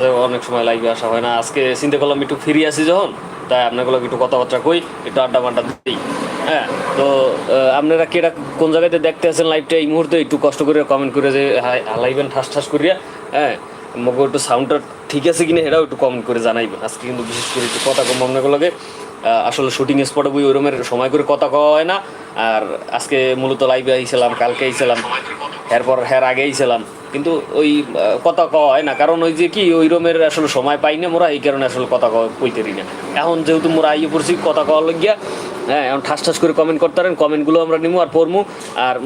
অনেক সময় লাইভে আসা হয় না। আজকে চিন্তা করলাম একটু ফিরে আসি যখন, তাই আপনাগুলো একটু কথাবার্তা কই, একটু আড্ডা মাড্ডা দিই। হ্যাঁ তো আপনারা কেটা কোন জায়গাতে দেখতে আছেন লাইভটা এই মুহূর্তে, একটু কষ্ট করে কমেন্ট করে যে লাইভেন ঠাস ঠাস করিয়া হ্যাঁ? মগ একটু সাউন্ডটা ঠিক আছে কিনা এটাও একটু কমেন্ট করে জানাইবেন। আজকে কিন্তু বিশেষ করে একটু কথা কম আপনাগুলোকে আসলে শুটিং স্পটে বই ওরমের সময় করে কথা কওয়া হয় না। আর আজকে মূলত লাইভে আইছিলাম, কালকে আইছিলাম, এরপর হের আগে আইছিলাম। কিন্তু ওই কথা কওয়া হয় না। কারণ ওই যে কি, ওই রমের আসলে সময় পাই না মোরা, এই কারণে আসলে কথা কইতেরি না। এখন যেহেতু মোরা আইয়ে পড়ছি, কথা কওয়া লাগিয়া হ্যাঁ এখন ঠাস ঠাস করে কমেন্ট করতে পারেন কমেন্টগুলো আমরা নিবো আর পড়মু। আর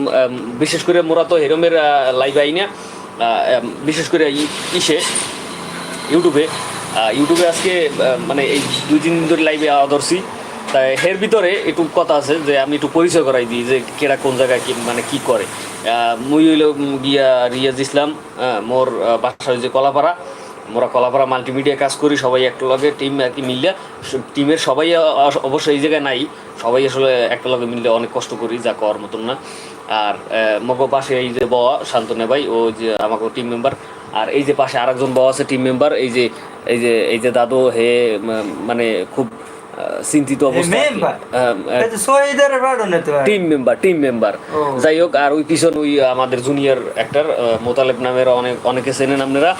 বিশেষ করে মোরা তো হেরমের লাইভ আই না। বিশেষ করে ইসে, ইউটিউবে। ইউটিউবে আজকে মানে এই দুই তিন দিন ধরে লাইভে ধরছি। তাই এর ভিতরে একটু কথা আছে যে আমি একটু পরিচয় করাই দিই যে কেরা কোন জায়গায় কি মানে কি করে। মুই হইল গিয়া রিয়াজ ইসলাম মোর বাসা হয়েছে কলাপাড়া। মোরা কলাপাড়া মাল্টিমিডিয়া কাজ করি, সবাই একটা লগে টিম আর কি মিললে টিমের সবাই অ- অবশ্য এই জায়গায় নাই, সবাই আসলে একটা লগে মিললে অনেক কষ্ট করি, যা করার মতন না। আর মগ পাশে এই যে বাবা শান্তনে ভাই, ও যে আমাকে টিম মেম্বার আর এই যে পাশে আরেকজন বাবা আছে টিম মেম্বার এই যে এই যে এই যে দাদু হে মানে খুব চিন্তিত অবস্থা। টিম মেম্বার টিম মেম্বার যাই হোক আর ওই পিছন ওই আমাদের জুনিয়র অ্যাক্টর মোতালেব নামের অনেক অনেকে চেনেন আপনারা।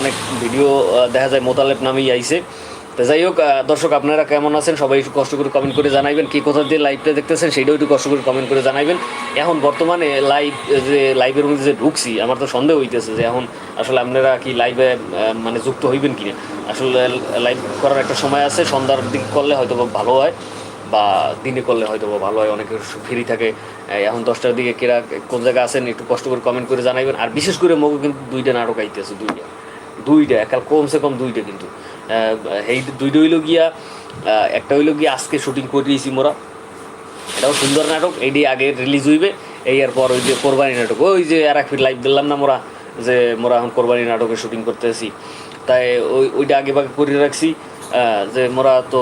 অনেক ভিডিও দেখা যায় মোতালেব নামেই আইছে তো যাই হোক দর্শক আপনারা কেমন আছেন? সবাই একটু কষ্ট করে কমেন্ট করে জানাইবেন। কি কোথা দিয়ে লাইভটা দেখতেছেন সেটাও একটু কষ্ট করে কমেন্ট করে জানাইবেন। এখন বর্তমানে লাইভ যে লাইভের মধ্যে যে ঢুকছি, আমার তো সন্দেহ হইতেছে যে এখন আসলে আপনারা কি লাইভে মানে যুক্ত হইবেন কিনা? আসলে লাইভ করার একটা সময় আছে, সন্ধ্যার দিক করলে হয়তো ভালো হয় বা দিনে করলে হয়তো ভালো হয়, অনেকে ফ্রি থাকে। এখন দশটার দিকে কেরা কোন জায়গায় আছেন একটু কষ্ট করে কমেন্ট করে জানাইবেন। আর বিশেষ করে মগু কিন্তু দুইটা নাটক আইতেছে, দুইটা। দুইটা, একাল কমসে কম দুইটা কিন্তু। এই দুইটা হইল গিয়া একটা হইল গিয়া আজকে শুটিং করিয়েছি মোরা। এটাও সুন্দর নাটক এইটি আগে রিলিজ হইবে, এই এর পর ওই যে কোরবানি নাটক। ওই যে আর এক ফিট লাইভ দিলাম না মোরা, যে মোরা এখন কোরবানি নাটকে শুটিং করতেছি। তাই ওই, ওইটা আগে বাগে করে রাখছি। যে মোরা তো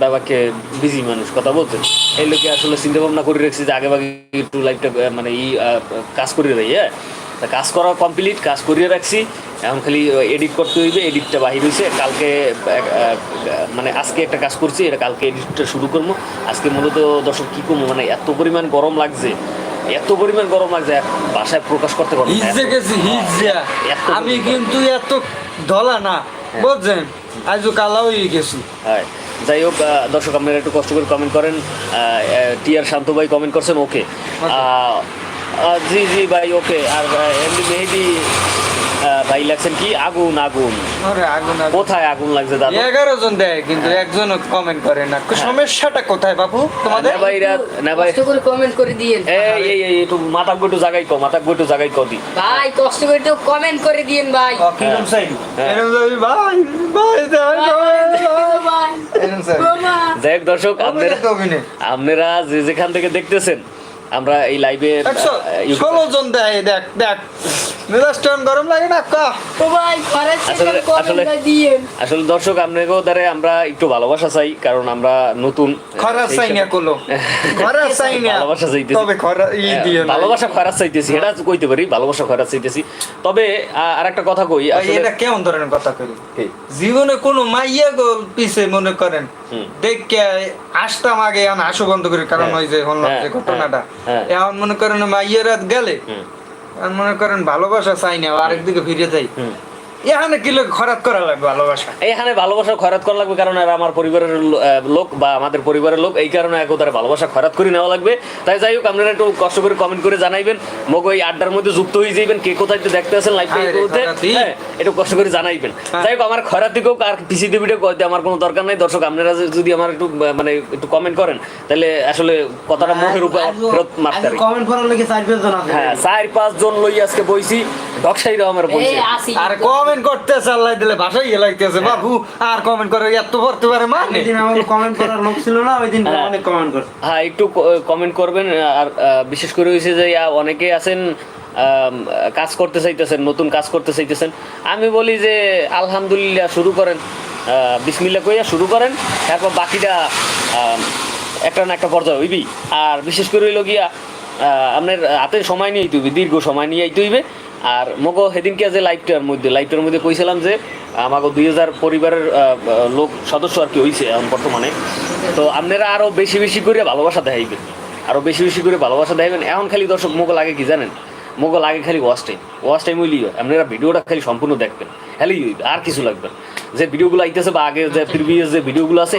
বাবাকে বিজি মানুষ, কথা বলতে। এই লোকে আসলে চিন্তা ভাবনা করে রাখছি যে আগে বাগে একটু লাইভটা মানে ই কাজ করে রাখি হ্যাঁ? কাজ করা কমপ্লিট কাজ করিয়ে রাখছি। এখন খালি এডিট করতে হইবে এডিটটা বাহির হয়েছে কালকে মানে আজকে একটা কাজ করছি এটা কালকে এডিটটা শুরু করব। আজকে মূলত দর্শক কী করব মানে এত পরিমাণ গরম লাগছে এত পরিমাণ গরম লাগছে বাসায় প্রকাশ করতে পারব এত আমি কিন্তু এত ধলা না বুঝছেন? আজ কালা হয়ে গেছি। হ্যাঁ। যাই হোক দর্শক আপনারা একটু কষ্ট করে কমেন্ট করেন। টিআর শান্ত ভাই কমেন্ট করছেন ওকে জি জি ভাই ওকে আর এমনি মেহেদি ভাই লাগছেন কি? আগুন আগুন। কোথায় আগুন লাগছে দাদা? এগারো জন দেয় কিন্তু একজন কমেন্ট করে না। সমস্যাটা কোথায় বাবু তোমাদের? না ভাই রা- না ভাই। কষ্ট করে কমেন্ট করে দিয়েন। এই এই এই একটু মাথা জাগাই কো মাথা জাগাই কো দি। ভাই কষ্ট করে একটু কমেন্ট করে দিয়েন ভাই। কিরম চাই? হ্যাঁ। এরম ভাই, ভাই, ভাই, যাই হোক দর্শক আপনারা আপনারা যে যেখান থেকে দেখতেছেন আমরা এই লাইভে ষোলো জন দেয় দেখ দেখ। মেজাজ গরম লাগে না কা? ও ভাই খরচ আসলে- দর্শক আপনাকেও দ্বারা আমরা একটু ভালোবাসা চাই কারণ আমরা নতুন খরা চাই না হিসাবে- কলো চাই না ভালোবাসা চাইতেছি। তবে খরা ই দিও ভালোবাসা খয়রাত চাইতেছি এটা কইতে পারি ভালোবাসা চাইতেছি তবে আর একটা কথা কই আসলে এটা কেমন ধরনের কথা করি কি? জীবনে কোনো মাইয়া গোল পিছে মনে করেন হুম। দেখে আসতাম আগে এখন হাসু বন্ধ করি কারণ হ্যাঁ, ওই যে হল হ্যাঁ, যে ঘটনাটা। হ্যাঁ, হ্যাঁ। এখন মনে করেন মাইয়ের রাত গেলে মনে করেন ভালোবাসা চাই না আরেকদিকে ফিরে যাই। এখানে কি লোক খরাত করা লাগবে ভালোবাসা? এখানে ভালোবাসা খয়রাত করা লাগবে কারণ এরা আমার পরিবারের লোক বা আমাদের পরিবারের লোক এই কারণে একদারে ভালোবাসা খয়রাত করে নেওয়া লাগবে। তাই যাই হোক আপনারা একটু কষ্ট করে কমেন্ট করে জানাইবেন। মগ ওই আড্ডার মধ্যে যুক্ত হয়ে যাইবেন কে কোথায় একটু দেখতে আছেন লাইভ আরে, হ্যাঁ একটু কষ্ট করে জানাইবেন। হ্যাঁ। যাই হোক আমার দিকেও আর ভিডিও আমার কোনো দরকার নাই। দর্শক আপনারা যদি আমার একটু মানে একটু কমেন্ট করেন তাহলে আসলে কথাটা মুখের উপর ফেরত মারতে কমেন্ট করার লাগে চার পাঁচ জন হ্যাঁ চার পাঁচ জন লই আজকে বইছি। ডকসাই আমার বইছে আর কমেন্ট করতে চাল্লাই দিলে ভাষাই লাগতেছে বাবু আর কমেন্ট করে এত পড়তে পারে মানে। দিন আমার কমেন্ট করার লোক ছিল না ওই দিন হ্যাঁ। অনেক কমেন্ট করছে। হ্যাঁ একটু কমেন্ট করবেন আর বিশেষ করে হয়েছে যে অনেকে আছেন কাজ করতে চাইতেছেন নতুন কাজ করতে চাইতেছেন। আমি বলি যে আলহামদুলিল্লাহ শুরু করেন। বিসমিল্লা কইয়া শুরু করেন তারপর বাকিটা একটা না একটা পর্যায়ে হইবি আর বিশেষ করে হইল গিয়া আপনার হাতে সময় নিয়ে আইতে হইবে দীর্ঘ সময় নিয়ে আইতে হইবে। আর মগো সেদিনকে যে লাইভটার মধ্যে লাইভটার মধ্যে কইছিলাম যে আমাকে দুই হাজার পরিবারের লোক সদস্য আর কি হয়েছে এখন বর্তমানে। তো আপনারা আরও বেশি বেশি করে ভালোবাসা দেখাইবেন। আরও বেশি বেশি করে ভালোবাসা দেখাইবেন। এখন খালি দর্শক মোগো লাগে কি জানেন? মোগো লাগে খালি ওয়াচ টাইম ওয়াচ টাইম হইলি আপনারা ভিডিওটা খালি সম্পূর্ণ দেখবেন। খালি আর কিছু লাগবে। যে ভিডিওগুলো আইতেছে বা আগে যে প্রিভিয়াস যে ভিডিওগুলো আছে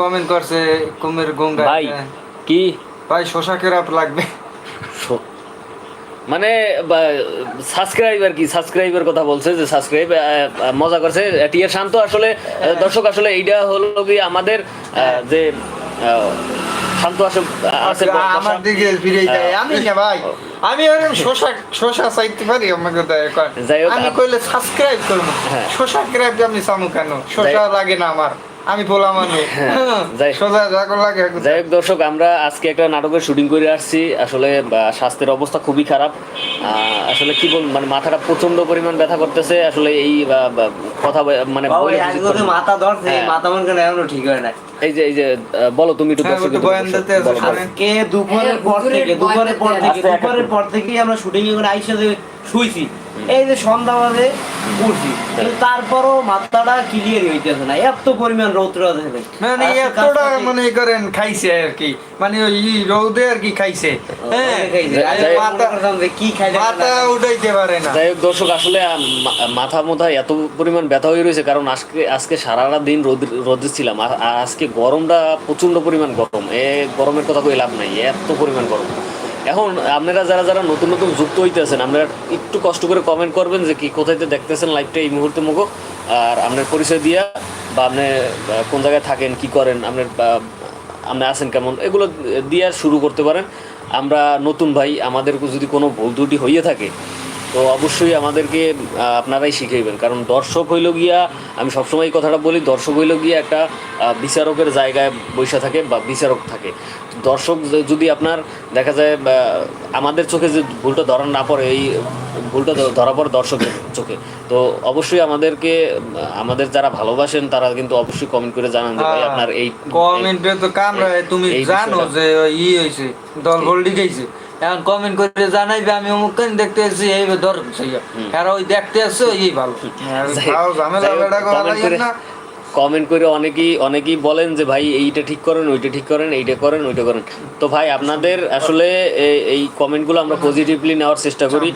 কমেন্ট করছে কুমের গঙ্গা ভাই কি? ভাই শশা কেরাপ লাগবে। মানে সাবস্ক্রাইবার কি? সাবস্ক্রাইবার কথা বলছে যে সাবস্ক্রাইব মজা করছে। টিয়ার শান্ত আসলে দর্শক আসলে এইটা হলো কি আমাদের যে শান্ত আসে আমার দিকে ফিরে যায় আমি না ভাই আমি ওরকম শশা শশা চাইতে পারি আমাকে দয়া কর আমি কইলে সাবস্ক্রাইব করব। হ্যাঁ। শশা ক্রাইব চামু কেন? শশা লাগে না আমার। আমি হ্যাঁ, যাই- সোজা যাকো লাগে যাই হোক দর্শক আমরা আজকে একটা নাটকের শুটিং করে আসছি। আসলে স্বাস্থ্যের অবস্থা খুবই খারাপ। আসলে কি বল মানে মাথাটা প্রচণ্ড পরিমাণ ব্যথা করতেছে। আসলে এই কথা মানে। মাথা ধরছে হ্যাঁ। মাথা মন কেন এখনও ঠিক হয় না এই যে এই যে বলো তুমি একটু হ্যাঁ। আজকে দুপুরের পর থেকে পর দুপুরের পর থেকে, দুপুরের পর থেকেই আমরা শুটিং এ করে আইসা শুইছি। এই যে সন্ধ্যা বাজে উঠছি কিন্তু তারপরও মাথাটা ক্লিয়ার হইতেছে না। এত পরিমাণ রৌদ্র মানে এতটা মনে করেন খাইছে আর কি। মানে ওই রৌদে আর কি খাইছে। হ্যাঁ। মাথা কি খাইছে? মাথা উঠাইতে পারে না। যাই হোক দর্শক আসলে মাথা মোথা এত পরিমাণ ব্যথা হয়ে রয়েছে কারণ আজকে আজকে সারাটা দিন রোদ রোদে ছিলাম। আর আজকে গরমটা প্রচণ্ড পরিমাণ গরম। এ গরমের কথা কই লাভ নাই। এত পরিমাণ গরম। এখন আপনারা যারা যারা নতুন নতুন যুক্ত হইতেছেন, আপনারা একটু কষ্ট করে কমেন্ট করবেন যে কি কোথায় দেখতেছেন লাইভটা এই মুহূর্তে মুখো। আর আপনার পরিচয় দিয়া বা আপনি কোন জায়গায় থাকেন, কি করেন, আপনার আপনি আছেন কেমন, এগুলো দিয়ে শুরু করতে পারেন। আমরা নতুন ভাই আমাদের যদি কোনো ভুল ত্রুটি হইয়ে থাকে তো অবশ্যই আমাদেরকে আপনারাই শিখাইবেন। কারণ দর্শক হইল গিয়া আমি সবসময় এই কথাটা বলি দর্শক হইল গিয়া একটা বিচারকের জায়গায় বৈশা থাকে বা বিচারক থাকে। দর্শক যদি আপনার দেখা যায় আমাদের চোখে যে ভুলটা ধরা না পড়ে এই ভুলটা ধরা পড়ে দর্শকের চোখে তো অবশ্যই আমাদেরকে আমাদের যারা ভালোবাসেন তারা কিন্তু অবশ্যই কমেন্ট করে জানান যে ভাই আপনার এই কমেন্টে তো কামরা তুমি জানো যে ই হইছে দল হোল্ডিং হইছে। এখন কমেন্ট করে জানাইবে আমি অমুক কেন দেখতে এই ধর এরা ওই দেখতে আসছে ভালো। না। কমেন্ট করে অনেকেই অনেকেই বলেন যে ভাই এইটা ঠিক করেন ওইটা ঠিক করেন এইটা করেন ওইটা করেন। তো ভাই আপনাদের আসলে এই কমেন্টগুলো আমরা পজিটিভলি নেওয়ার চেষ্টা করি।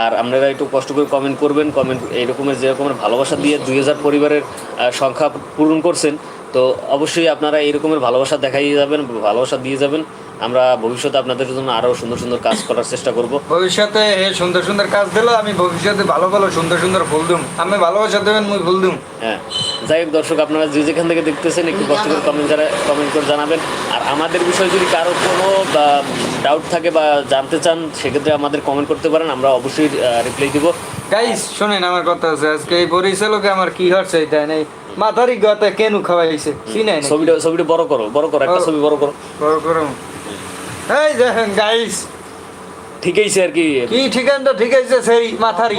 আর আপনারা একটু কষ্ট করে কমেন্ট করবেন। কমেন্ট এই রকমের যে রকমের ভালোবাসা দিয়ে দুই হাজার পরিবারের সংখ্যা পূরণ করছেন তো অবশ্যই আপনারা এই রকমের ভালোবাসা দেখাই যাবেন ভালোবাসা দিয়ে যাবেন। আমরা ভবিষ্যতে আপনাদের জন্য আরও সুন্দর সুন্দর কাজ করার চেষ্টা করব। ভবিষ্যতে এ সুন্দর সুন্দর কাজ দিলে আমি ভবিষ্যতে ভালো ভালো সুন্দর সুন্দর ফুল দুম। আমি ভালোবাসা দেবেন মুই ফুল দুম। হ্যাঁ। যাই হোক দর্শক আপনারা যে যেখান থেকে দেখতেছেন একটু কষ্ট করে কমেন্ট যারা কমেন্ট করে জানাবেন। আর আমাদের বিষয়ে যদি কারও কোনো ডাউট থাকে বা জানতে চান সেক্ষেত্রে আমাদের কমেন্ট করতে পারেন আমরা অবশ্যই রিপ্লাই দিব। গাইস শোনেন আমার কথা আছে আজকে এই পরিচালকে আমার কি হচ্ছে এটা নেই। মাথারি গতে কেনু খাওয়াইছে? চিনাই না ছবিটা ছবিটা বড় করো বড় করো একটা ছবি বড় করো। বড় করুন এই দেখেন গাইস আর কি। কি ঠিকান তো সেই মাথারি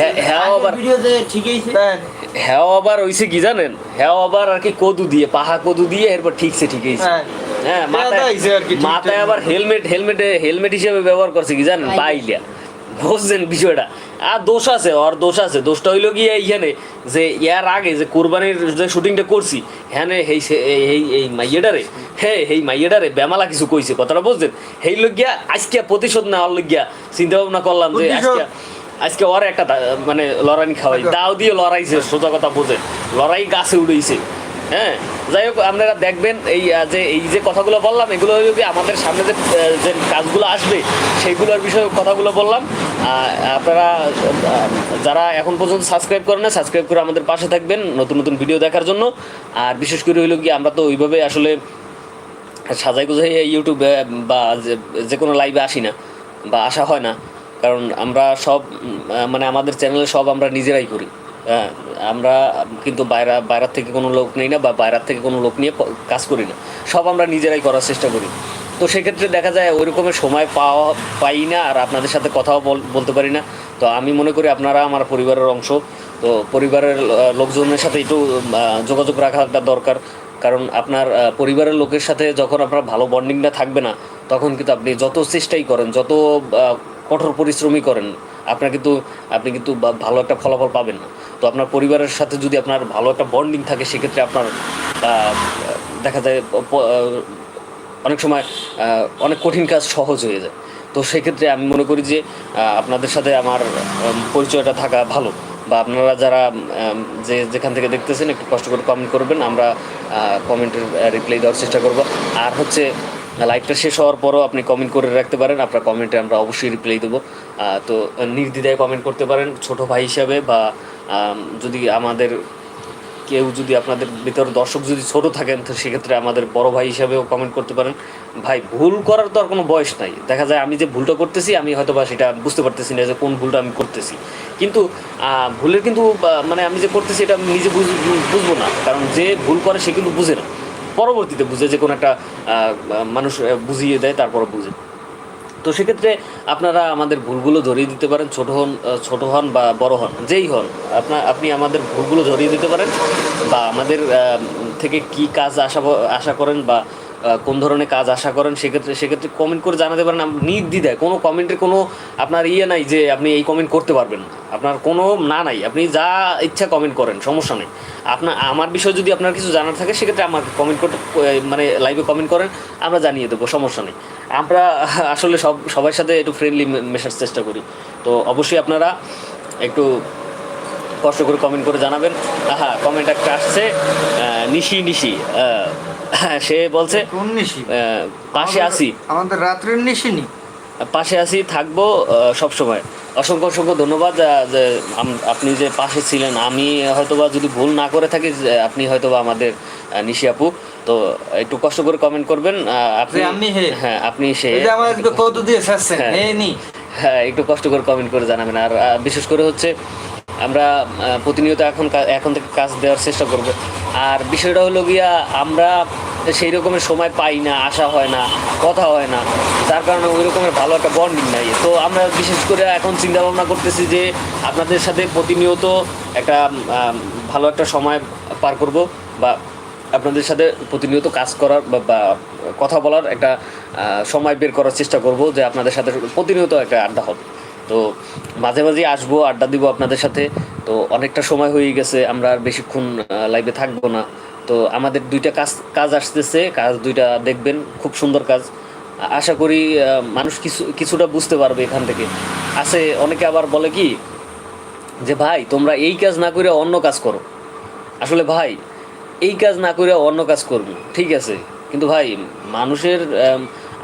হ্যাঁ হ্যাঁ আবার ভিডিওতে ঠিকই হ্যাঁ। আবার হইছে কি জানেন? হ্যাঁ আবার আর কি কদু দিয়ে পাহা কদু দিয়ে এরপর ঠিকছে ঠিকই হ্যাঁ। হ্যাঁ মাথায় আর কি, ঠিক মাথায় আবার হেলমেট হেলমেটে হেলমেট হিসেবে ব্যবহার করছে কি জানেন? বাইলিয়া বুঝছেন বিষয়টা? আর দোষ আছে ওর দোষ আছে। দোষটা হইল গিয়ে এইখানে যে ইয়ার আগে যে কোরবানির যে শুটিংটা করছি হ্যাঁ এই এই- মাইয়েডারে হ্যাঁ এই মাইয়েডারে বেমালা কিছু কইছে কথাটা বুঝছেন? এই লোক আজকে প্রতিশোধ নেওয়ার লোক গিয়া চিন্তা ভাবনা করলাম যে আজকে আজকে ওর একটা মানে লড়াই খাওয়াই। দাও দিয়ে লড়াইছে সোজা কথা বোঝেন। লড়াই গাছে উড়েছে হ্যাঁ যাই হোক, আপনারা দেখবেন এই যে এই যে কথাগুলো বললাম, এগুলো আমাদের সামনে যে যে কাজগুলো আসবে, সেইগুলোর বিষয়ে কথাগুলো বললাম। আপনারা যারা এখন পর্যন্ত সাবস্ক্রাইব করেন না, সাবস্ক্রাইব করে আমাদের পাশে থাকবেন নতুন নতুন ভিডিও দেখার জন্য। আর বিশেষ করে হইল কি, আমরা তো ওইভাবে আসলে সাজাই গুজাই ইউটিউবে বা যে- কোনো লাইভে আসি না, বা আসা হয় না। কারণ আমরা সব মানে আমাদের চ্যানেলে সব আমরা নিজেরাই করি। আমরা কিন্তু বাইরা বাইরের থেকে কোনো লোক নেই না বা বাইরের থেকে কোনো লোক নিয়ে কাজ করি না। সব আমরা নিজেরাই করার চেষ্টা করি। তো সেক্ষেত্রে দেখা যায় ওই রকমের সময় পাওয়া পাই না আর আপনাদের সাথে কথাও বল- বলতে পারি না। তো আমি মনে করি আপনারা আমার পরিবারের অংশ। তো পরিবারের লোকজনের সাথে একটু যোগাযোগ রাখাটা দরকার। কারণ আপনার পরিবারের লোকের সাথে যখন আপনার ভালো বন্ডিংটা থাকবে না, তখন কিন্তু আপনি যত চেষ্টাই করেন, যত কঠোর পরিশ্রমই করেন। আপনার কিন্তু, আপনি কিন্তু ভালো একটা ফলাফল পাবেন। না তো আপনার পরিবারের সাথে যদি আপনার ভালো একটা বন্ডিং থাকে, সেক্ষেত্রে আপনার দেখা যায় অনেক সময় অনেক কঠিন কাজ সহজ হয়ে যায়। তো সেক্ষেত্রে আমি মনে করি যে আপনাদের সাথে আমার পরিচয়টা থাকা ভালো। বা আপনারা যারা যে, যেখান থেকে দেখতেছেন, একটু কষ্ট করে কমেন্ট করবেন। আমরা কমেন্টের রিপ্লাই দেওয়ার চেষ্টা করব। আর হচ্ছে লাইভটা শেষ হওয়ার পরও আপনি কমেন্ট করে রাখতে পারেন। আপনার কমেন্টে আমরা অবশ্যই রিপ্লাই দেবো। তো নির্দ্বিধায় কমেন্ট করতে পারেন। ছোট ভাই হিসাবে বা যদি আমাদের কেউ যদি আপনাদের ভিতর দর্শক যদি ছোট থাকেন, তো সেক্ষেত্রে আমাদের বড় ভাই হিসাবেও কমেন্ট করতে পারেন। ভাই, ভুল করার তো আর কোনো বয়স নাই। দেখা যায় আমি যে ভুলটা করতেছি, আমি হয়তো বা সেটা বুঝতে পারতেছি না যে কোন ভুলটা আমি করতেছি। কিন্তু ভুলের কিন্তু মানে আমি যে করতেছি, এটা আমি নিজে বুঝ- বুঝব না। কারণ যে ভুল করে, সে কিন্তু বুঝে না। পরবর্তীতে বুঝে যে কোনো একটা মানুষ বুঝিয়ে দেয় তারপর বুঝে। তো সেক্ষেত্রে আপনারা আমাদের ভুলগুলো ধরিয়ে দিতে পারেন, ছোট হন ছোট হন বা বড় হন, যেই হন। আপনার আপনি আমাদের ভুলগুলো ধরিয়ে দিতে পারেন বা আমাদের থেকে কি কাজ আশা আশা করেন বা কোন ধরনের কাজ আশা করেন, সেক্ষেত্রে সেক্ষেত্রে কমেন্ট করে জানাতে পারেন। নির্দ্বিধায়, কোনো কমেন্টের কোনো আপনার ইয়ে নাই যে আপনি এই কমেন্ট করতে পারবেন আপনার কোনো না নাই। আপনি যা ইচ্ছা কমেন্ট করেন, সমস্যা নেই। আপনার আমার বিষয়ে যদি আপনার কিছু জানার থাকে, সেক্ষেত্রে আমার কমেন্ট করতে মানে লাইভে কমেন্ট করেন, আমরা জানিয়ে দেবো, সমস্যা নেই। আমরা আসলে সব, সবার সাথে একটু ফ্রেন্ডলি মেশার চেষ্টা করি। তো অবশ্যই আপনারা একটু কষ্ট করে কমেন্ট করে জানাবেন। হ্যাঁ কমেন্ট একটা আসছে নিশি নিশি সে বলছে কোন নিশি? পাশে আসি আমাদের রাত্রের নিশি নি পাশে আসি থাকব সব সময়। অসংখ্য অসংখ্য ধন্যবাদ যে আপনি যে পাশে ছিলেন। আমি হয়তোবা যদি ভুল না করে থাকি আপনি হয়তোবা আমাদের নিশি আপু। তো একটু কষ্ট করে কমেন্ট করবেন আপনি আমি হ্যাঁ আপনি সে কত দিয়ে হ্যাঁ। হ্যাঁ একটু কষ্ট করে কমেন্ট করে জানাবেন। আর বিশেষ করে হচ্ছে আমরা প্রতিনিয়ত এখন এখন থেকে কাজ দেওয়ার চেষ্টা করব। আর বিষয়টা হলো গিয়া, আমরা সেই রকমের সময় পাই না, আসা হয় না, কথা হয় না। যার কারণে ওই রকমের ভালো একটা বন্ডিং নাই। তো আমরা বিশেষ করে এখন চিন্তা ভাবনা করতেছি যে, আপনাদের সাথে প্রতিনিয়ত একটা ভালো একটা সময় পার করব বা আপনাদের সাথে প্রতিনিয়ত কাজ করার বা কথা বলার একটা সময় বের করার চেষ্টা করব যে আপনাদের সাথে প্রতিনিয়ত একটা আড্ডা হবে। তো মাঝে মাঝে আসব, আড্ডা দিব আপনাদের সাথে। তো অনেকটা সময় হয়ে গেছে, আমরা আর বেশিক্ষণ লাইভে থাকব না। তো আমাদের দুইটা কাজ কাজ আসতেছে, কাজ দুইটা দেখবেন, খুব সুন্দর কাজ। আশা করি মানুষ কিছু, কিছুটা বুঝতে পারবে এখান থেকে। আছে, অনেকে আবার বলে কি, যে ভাই, তোমরা এই কাজ না করে অন্য কাজ করো। আসলে ভাই, এই কাজ না করে অন্য কাজ করব, ঠিক আছে? কিন্তু ভাই, মানুষের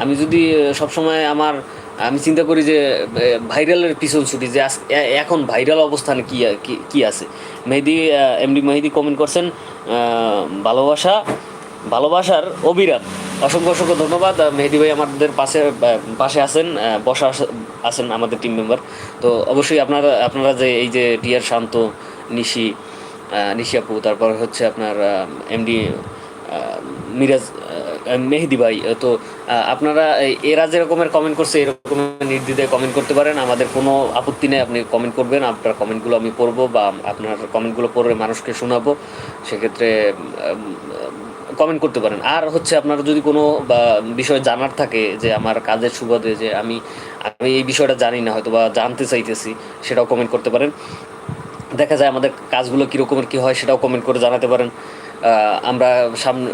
আমি যদি সবসময় আমার আমি চিন্তা করি যে ভাইরালের পিছন ছুটি যে এখন ভাইরাল অবস্থানে কি কি- আছে? মেহেদি এমডি মেহেদি কমেন্ট করছেন ভালোবাসা, ভালোবাসার অবিরাম। অসংখ্য অসংখ্য ধন্যবাদ মেহেদি ভাই আমাদের পাশে পাশে আছেন বসা আছেন আমাদের টিম মেম্বার তো অবশ্যই আপনারা আপনারা যে এই যে ডিয়ার শান্ত, নিশি নিশি আপু, তারপর হচ্ছে আপনার এমডি মিরাজ মেহেদি ভাই তো আপনারা এরা যেরকমের কমেন্ট করছে এরকম নির্দ্বিধায় কমেন্ট করতে পারেন। আমাদের কোনো আপত্তি নেই, আপনি কমেন্ট করবেন। আপনার কমেন্টগুলো আমি পড়ব বা আপনার কমেন্টগুলো পড়ে মানুষকে শোনাবো। সেক্ষেত্রে কমেন্ট করতে পারেন। আর হচ্ছে আপনার যদি কোনো বিষয় জানার থাকে যে আমার কাজের সুবাদে যে আমি আমি এই বিষয়টা জানি না হয়তো বা জানতে চাইতেছি, সেটাও কমেন্ট করতে পারেন। দেখা যায় আমাদের কাজগুলো কীরকমের কী হয়, সেটাও কমেন্ট করে জানাতে পারেন। আমরা সামনে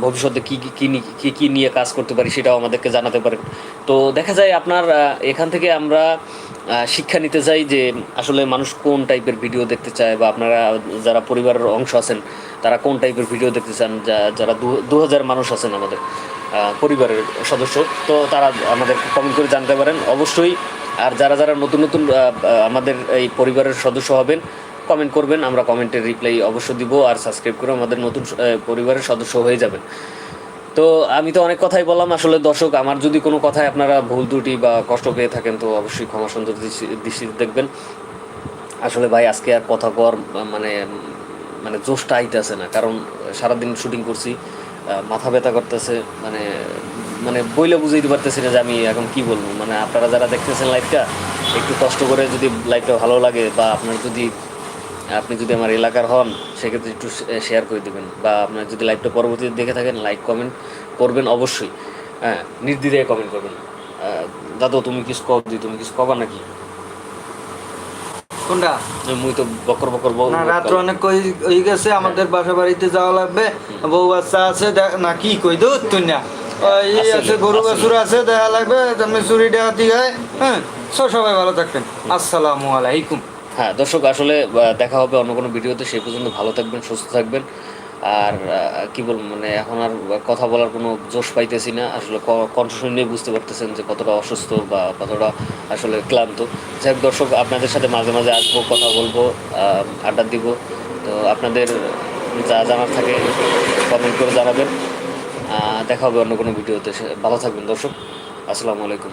ভবিষ্যতে কী, কী- কী কী কী নিয়ে কাজ করতে পারি সেটাও আমাদেরকে জানাতে পারেন। তো দেখা যায় আপনার এখান থেকে আমরা শিক্ষা নিতে চাই যে আসলে মানুষ কোন টাইপের ভিডিও দেখতে চায় বা আপনারা যারা পরিবারের অংশ আছেন, তারা কোন টাইপের ভিডিও দেখতে চান, যা- যারা দু- হাজার মানুষ আছেন আমাদের পরিবারের সদস্য, তো তারা আমাদের কমেন্ট করে জানতে পারেন। অবশ্যই, আর যারা যারা নতুন নতুন আমাদের এই পরিবারের সদস্য হবেন কমেন্ট করবেন, আমরা কমেন্টের রিপ্লাই অবশ্যই দিব আর সাবস্ক্রাইব করে আমাদের নতুন পরিবারের সদস্য হয়ে যাবেন। তো আমি তো অনেক কথাই বললাম, আসলে দর্শক, আমার যদি কোনো কথায় আপনারা ভুল ত্রুটি বা কষ্ট পেয়ে থাকেন, তো অবশ্যই ক্ষমা সুন্দর দৃষ্টি- দৃষ্টিতে দেখবেন। আসলে ভাই, আজকে আর কথা কর মানে মানে জোশটা আইতেছে না, কারণ সারাদিন শুটিং করছি মাথা ব্যথা করতেছে মানে মানে বইলে বুঝাইতে পারতেছি না যে আমি এখন কি বলব। মানে আপনারা যারা দেখতেছেন লাইভটা একটু কষ্ট করে যদি লাইভটা ভালো লাগে বা আপনার যদি আপনি যদি আমার এলাকার হন সেক্ষেত্রে একটু শেয়ার করে দেবেন। বা আপনার যদি লাইভটা পরবর্তীতে দেখে থাকেন লাইক কমেন্ট করবেন অবশ্যই। হ্যাঁ নির্দ্বিধায় কমেন্ট করবেন। দাদু তুমি কিছু কব দি তুমি কিছু কবা নাকি? কোনটা? মুই তো বকর বকর বউ না রাত্র অনেক কই হয়ে গেছে আমাদের বাসা বাড়িতে যাওয়া লাগবে। বউ বাচ্চা আছে দে- না কি কই দূর তুই না এই আছে গরু বাছুর আছে দেখা লাগবে তুমি চুরি ডাকাতি হয় হ্যাঁ। সব সবাই ভালো থাকবেন। আসসালামু আলাইকুম। হ্যাঁ দর্শক, আসলে দেখা হবে অন্য কোনো ভিডিওতে। সেই পর্যন্ত ভালো থাকবেন, সুস্থ থাকবেন। আর কি বলব মানে এখন আর কথা বলার কোনো জোশ পাইতেছি না। আসলে কণ্ঠ শুনে বুঝতে পারতেছেন যে কতটা অসুস্থ বা কতটা আসলে ক্লান্ত। যাই দর্শক, আপনাদের সাথে মাঝে মাঝে আসব, কথা বলব আড্ডা দিব। তো আপনাদের যা জানার থাকে কমেন্ট করে জানাবেন। দেখা হবে অন্য কোনো ভিডিওতে। ভালো থাকবেন, দর্শক। আসসালামু আলাইকুম।